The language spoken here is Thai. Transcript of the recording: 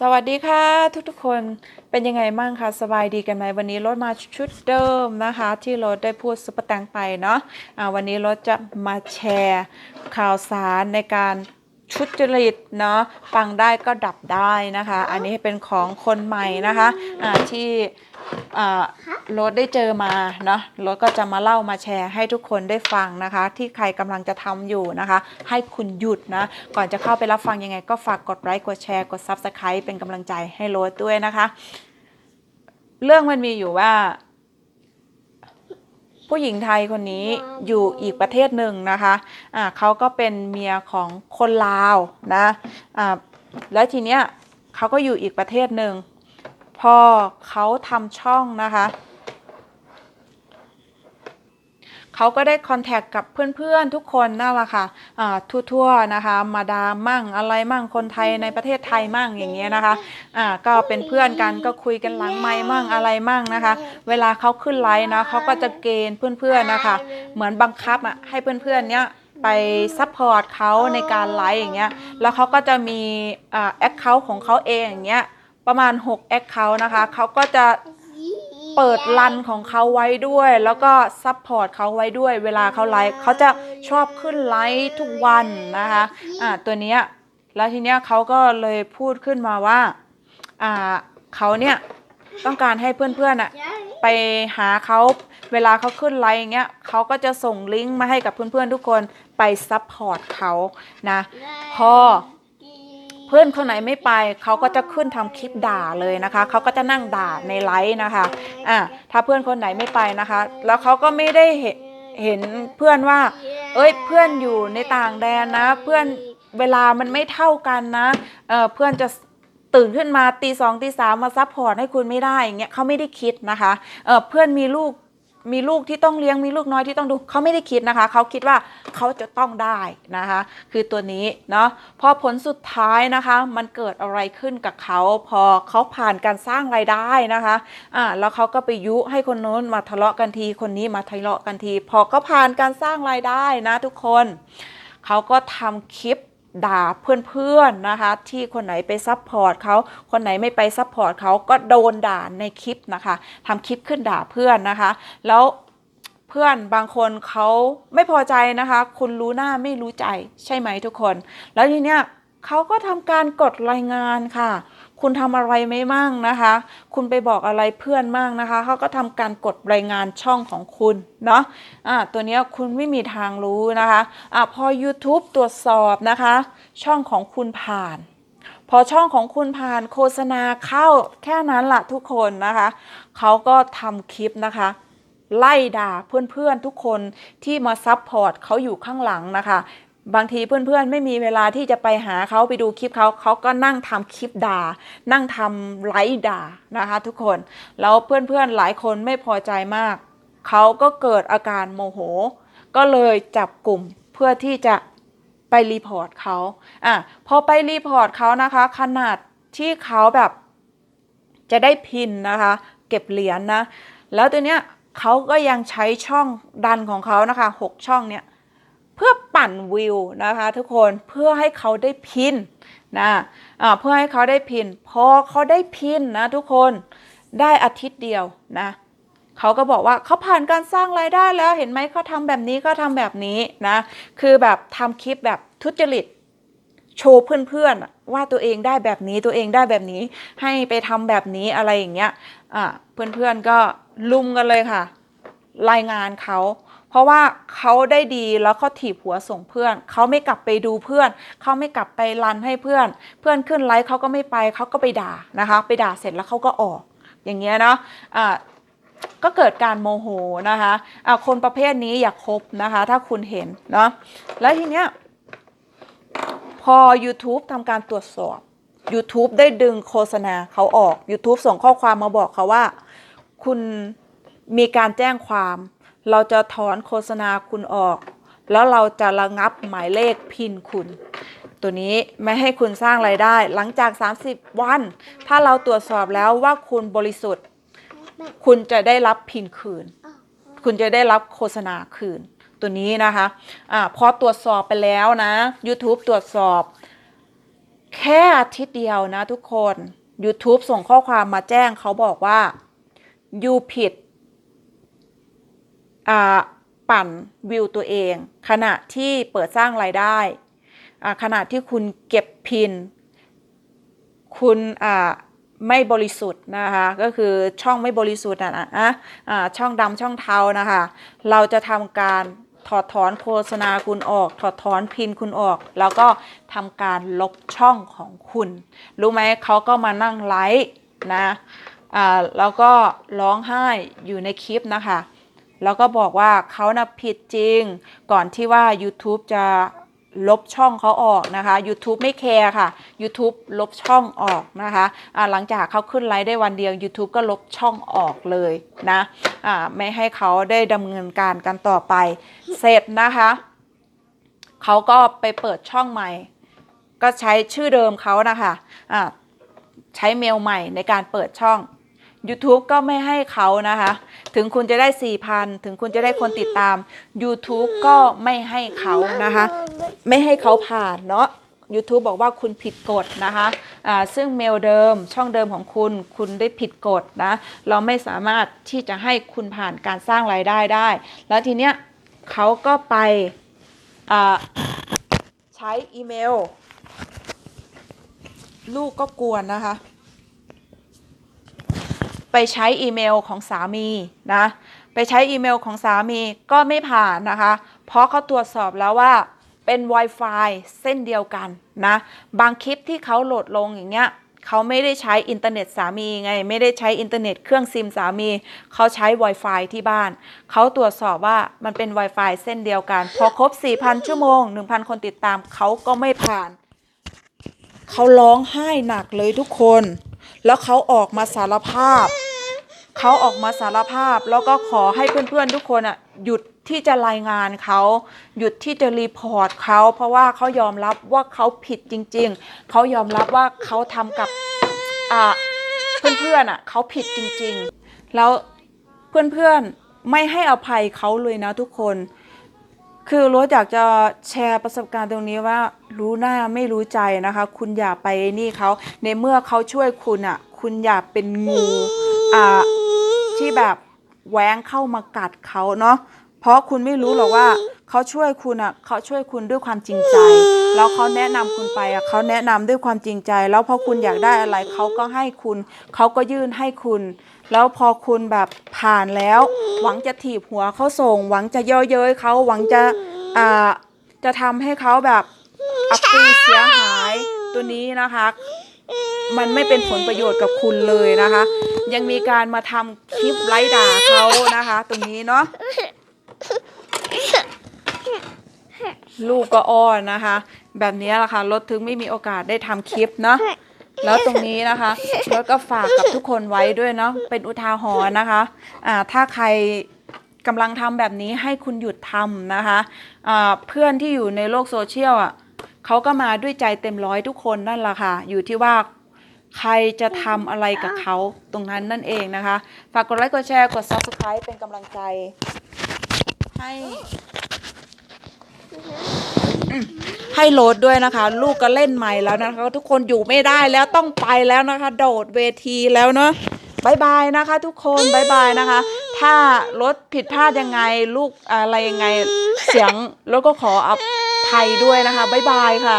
สวัสดีค่ะ ทุกๆคนเป็นยังไงบ้างคะสบายดีกันไหมวันนี้รถมาชุดเดิมนะคะ ที่รถได้พูดซุปเปอร์แตงไปเนาะะวันนี้รถจะมาแชร์ข่าวสารในการชุดจริตเนาะฟังได้ก็ดับได้นะคะ อันนี้เป็นของคนใหม่นะคะะที่ รถได้เจอมาเนาะรถก็จะมาเล่ามาแชร์ให้ทุกคนได้ฟังนะคะ ที่ใครกำลังจะทำอยู่นะคะ ให้คุณหยุดนะ ก่อนจะเข้าไปรับฟังยังไง ก็ฝากกดไลค์กดแชร์กด Subscribe เป็นกำลังใจให้โรสด้วยนะคะ เรื่องมันมีอยู่ว่า ผู้หญิงไทยคนนี้อยู่อีกประเทศหนึ่งนะคะอ่าเขาก็เป็นเมียของคนลาวนะอ่าแล้วทีเนี้ยเขาก็อยู่อีกประเทศหนึ่ง พอเขาทำช่องนะคะเขาก็ได้คอนแทคกับเพื่อนๆทุกคนนั่นแหละค่ะทั่วๆนะคะ มาดามมั่งอะไรมั่งคนไทยในประเทศไทยมั่งอย่างเงี้ยนะคะอ่าก็เป็นเพื่อนกันก็คุยกันหลังไม้มั่งอะไรมั่งนะคะ เวลาเขาขึ้นไลฟ์นะเขาก็จะเกณฑ์เพื่อนๆนะคะ เหมือนบังคับอะให้เพื่อนๆเนี้ยไปซัพพอร์ตเขาในการไลฟ์อย่างเงี้ย แล้วเขาก็จะมีแอคเคาท์ของเขาเองอย่างเงี้ย ประมาณ6แอคเคาท์นะคะ เขาก็จะเปิดรันของเขาไว้ด้วย แล้วก็ซัพพอร์ตเขาไว้ด้วย เวลาเขาไลฟ์เขาจะชอบขึ้นไลฟ์ทุกวันนะคะ อ่า ตัวเนี้ย แล้วทีเนี้ยเขาก็เลยพูดขึ้นมาว่า อ่า เขาเนี่ยต้องการให้เพื่อนๆอะไปหาเขาเวลาเขาขึ้นไลฟ์อย่างเงี้ยเขาก็จะส่งลิงก์มาให้กับเพื่อนๆทุกคนไปซัพพอร์ตเขานะ พอ พื่อนคนไหนไม่ไปเขาก็จะขึ้นทำคลิปด่าเลยนะคะเขาก็จะนั่งด่าในไลฟ์นะคะอะถ้าเพื่อนคนไหนไม่ไปนะคะ แล้วเขาก็ไม่ได้เห็นเห็นเพื่อนว่า เอ้ยเพื่อนอยู่ในต่างแดนนะ เพื่อนเวลามันไม่เท่ากันนะเออเพื่อนจะตื่นขึ้นมาตีสองตีสามมาซัพพอร์ตให้คุณไม่ได้อย่างเงี้ยเขาไม่ได้คิดนะคะเออเพื่อนมีลูก มีลูกที่ต้องเลี้ยงมีลูกน้อยที่ต้องดูเขาไม่ได้คิดนะคะ เขาคิดว่าเขาจะต้องได้นะคะ คือตัวนี้เนาะพอผลสุดท้ายนะคะ มันเกิดอะไรขึ้นกับเขาพอเขาผ่านการสร้างรายได้นะคะอ่าแล้วเขาก็ไปยุให้คนโน้นมาทะเลาะกันทีคนนี้มาทะเลาะกันที พอเขาผ่านการสร้างรายได้นะทุกคนเขาก็ทำคลิป ด่าเพื่อนๆนะคะ ที่คนไหนไปซัพพอร์ตเขาคนไหนไม่ไปซัพพอร์ตเขาก็โดนด่าในคลิปนะคะทำคลิปขึ้นด่าเพื่อนนะคะ แล้วเพื่อนบางคนเขาไม่พอใจนะคะ คุณรู้หน้าไม่รู้ใจใช่ไหมทุกคน แล้วทีเนี้ยเขาก็ทำการกดรายงานค่ะ คุณทำอะไรไม่มั่งนะคะ คุณไปบอกอะไรเพื่อนมั่งนะคะเขาก็ทำการกดรายงานช่องของคุณเนาะอ่าตัวเนี้ยคุณไม่มีทางรู้นะคะอ่าพอ YouTube ตรวจสอบนะคะ ช่องของคุณผ่าน พอช่องของคุณผ่านโฆษณาเข้าแค่นั้นละทุกคนนะคะเขาก็ทำคลิปนะคะไล่ด่าเพื่อนๆทุกคนที่มาซับพอร์ตเขาอยู่ข้างหลังนะคะ บางทีเพื่อนๆ ไม่มีเวลาที่จะไปหาเขาไปดูคลิปเขาเขาก็นั่งทำคลิปด่า นั่งทำไลฟ์ด่านะคะทุกคน แล้วเพื่อนๆหลายคนไม่พอใจมาก เขาก็เกิดอาการโมโห ก็เลยจับกลุ่มเพื่อที่จะไปรีพอร์ตเขาอะพอไปรีพอร์ตเขานะคะ ขนาดที่เขาแบบจะได้พินนะคะ เก็บเหรียญนะแล้วตัวเนี้ยเขาก็ยังใช้ช่องดันของเขานะคะหกช่องเนี้ย เพื่อปั่นวิวนะคะทุกคนเพื่อให้เขาได้พินนะอ่าเพื่อให้เขาได้พินพอเขาได้พินนะทุกคนได้อาทิตย์เดียวนะเขาก็บอกว่าเขาผ่านการสร้างรายได้แล้วเห็นไหมเขาทำแบบนี้ก็ทำแบบนี้นะคือแบบทำคลิปแบบทุจริตโชว์เพื่อนๆว่าตัวเองได้แบบนี้ตัวเองได้แบบนี้ ให้ไปทำแบบนี้อะไรอย่างเงี้ยเพื่อนๆก็ลุมกันเลยค่ะ รายงานเขา เพราะว่าเขาได้ดีแล้วเขาถีบหัวส่งเพื่อน เขาไม่กลับไปดูเพื่อน เขาไม่กลับไปรันให้เพื่อน เพื่อนขึ้นไลฟ์เขาก็ไม่ไปเขาก็ไปด่านะคะ ไปด่าเสร็จแล้วเขาก็ออก อย่างเงี้ยเนาะอ่าก็เกิดการโมโหนะคะอ่าคนประเภทนี้อย่าคบนะคะ ถ้าคุณเห็นเนาะแล้วทีเนี้ยพอ YouTube ทำการตรวจสอบ YouTube ได้ดึงโฆษณาเขาออก YouTube ส่งข้อความมาบอกเขาว่า คุณมีการแจ้งความ เราจะถอนโฆษณาคุณออก แล้วเราจะระงับหมายเลขพินคุณ ตัวนี้ไม่ให้คุณสร้างไรายได้ หลังจาก 30 วัน ถ้าเราตรวจสอบแล้วว่าคุณบริสุทธิ์ คุณจะได้รับพินคืน คุณจะได้รับโฆษณาคืน ตัวนี้นะคะอ่าพอตรวจสอบไปแล้วนะ YouTube ตรวจสอบ แค่อาทิตย์เดียวนะทุกคน YouTube ส่งข้อความมาแจ้งเขาบอกว่า you ผิด ปั่นวิวตัวเอง ขณะที่เปิดสร้างรายได้ ขณะที่คุณเก็บพิน คุณไม่บริสุทธิ์นะคะก็คือช่องไม่บริสุทธิ์อะนะอ่าช่องดำช่องเทานะคะเราจะทำการถอดถอนโฆษณาคุณออก ถอดถอนพินคุณออก แล้วก็ทำการลบช่องของคุณ รู้ไหมเขาก็มานั่งไลฟ์นะแล้วก็ร้องไห้อยู่ในคลิปนะคะ แล้วก็บอกว่าเขานะผิดจริง ก่อนที่ว่า YouTube จะลบช่องเขาออกนะคะ YouTube ไม่แคร์ค่ะ YouTube ลบช่องออกนะคะอ่าหลังจากเขาขึ้นไลฟ์ได้วันเดียว YouTube ก็ลบช่องออกเลยนะอ่าไม่ให้เขาได้ดำเนินการกันต่อไป เสร็จนะคะเขาก็ไปเปิดช่องใหม่ ก็ใช้ชื่อเดิมเขานะคะอ่าใช้เมลใหม่ในการเปิดช่อง YouTube ก็ไม่ให้เขานะคะ ถึงคุณจะได้ 4,000 ถึงคุณจะได้คนติดตาม YouTube ก็ไม่ให้เขานะคะ ไม่ให้เขาผ่านเนาะ YouTube บอกว่าคุณผิดกฎนะคะอ่าซึ่งเมลเดิมช่องเดิมของคุณ คุณได้ผิดกฎนะ เราไม่สามารถที่จะให้คุณผ่านการสร้างรายได้ได้ แล้วทีเนี้ยเขาก็ไปอ่าใช้อีเมล ลูกก็กวนนะคะ ไปใช้อีเมลของสามีนะไปใช้อีเมลของสามีก็ไม่ผ่านนะคะ เพราะเขาตรวจสอบแล้วว่าเป็น Wi-Fi เส้นเดียวกันนะ บางคลิปที่เขาโหลดลงอย่างเงี้ยเขาไม่ได้ใช้อินเทอร์เน็ตสามีไง ไม่ได้ใช้อินเทอร์เน็ตเครื่องซิมสามี เขาใช้ Wi-Fi ที่บ้าน เขาตรวจสอบว่ามันเป็น Wi-Fi เส้นเดียวกัน พอครบ 4,000 ชั่วโมง 1,000 คนติดตามเขาก็ไม่ผ่าน เขาร้องไห้หนักเลยทุกคน แล้วเขาออกมาสารภาพ เขาออกมาสารภาพแล้วก็ขอให้เพื่อนๆทุกคนอะหยุดที่จะรายงานเขา หยุดที่จะรีพอร์ตเขา เพราะว่าเขายอมรับว่าเขาผิดจริง ๆ เขายอมรับว่าเขาทำกับอ่าเพื่อนๆอะเขาผิดจริง ๆ แล้วเพื่อนๆไม่ให้อภัยเขาเลยนะทุกคน คือรถอยากจะแชร์ประสบการณ์ตรงนี้ว่า รู้หน้าไม่รู้ใจนะคะ คุณอย่าไปนี่เขาในเมื่อเขาช่วยคุณอะ คุณอย่าเป็นงูอ่า ที่แบบแหวงเข้ามากัดเขาเนาะเพราะคุณไม่รู้หรอกว่าเขาช่วยคุณอะเขาช่วยคุณด้วยความจริงใจ แล้วเขาแนะนำคุณไปอะเขาแนะนำด้วยความจริงใจ แล้วพอคุณอยากได้อะไรเขาก็ให้คุณเขาก็ยื่นให้คุณ แล้วพอคุณแบบผ่านแล้ว หวังจะถีบหัวเขาส่ง หวังจะเย่อเย้ยเขาหวังจะอ่าจะทำให้เขาแบบอับปีเสียหายตัวนี้นะคะ มันไม่เป็นผลประโยชน์กับคุณเลยนะคะ ยังมีการมาทำคลิปไล่ด่าเขานะคะ ตรงนี้เนาะลูกก็อ้อนนะคะ แบบนี้แหละค่ะรถถึงไม่มีโอกาสได้ทำคลิปเนาะแล้วตรงนี้นะคะรถก็ฝากกับทุกคนไว้ด้วยเนาะเป็นอุทาหรณ์นะคะอ่าถ้าใครกำลังทำแบบนี้ให้คุณหยุดทำนะคะอ่าเพื่อนที่อยู่ในโลกโซเชียลอะเขาก็มาด้วยใจเต็มร้อยทุกคนนั่นแหละค่ะ อยู่ที่ว่า ใครจะทำอะไรกับเขาตรงนั้นนั่นเองนะคะ ฝากกดไลค์กดแชร์กด subscribe เป็นกำลังใจ ให้ให้โหลดด้วยนะคะ ลูกก็เล่นใหม่แล้วนะคะ ทุกคนอยู่ไม่ได้แล้วต้องไปแล้วนะคะ โดดเวทีแล้วเนาะบายบายนะคะ ทุกคนบายบายนะคะ ถ้ารถผิดพลาดยังไง ลูกอะไรยังไงเสียงรถก็ขออภัยด้วยนะคะบายบายค่ะ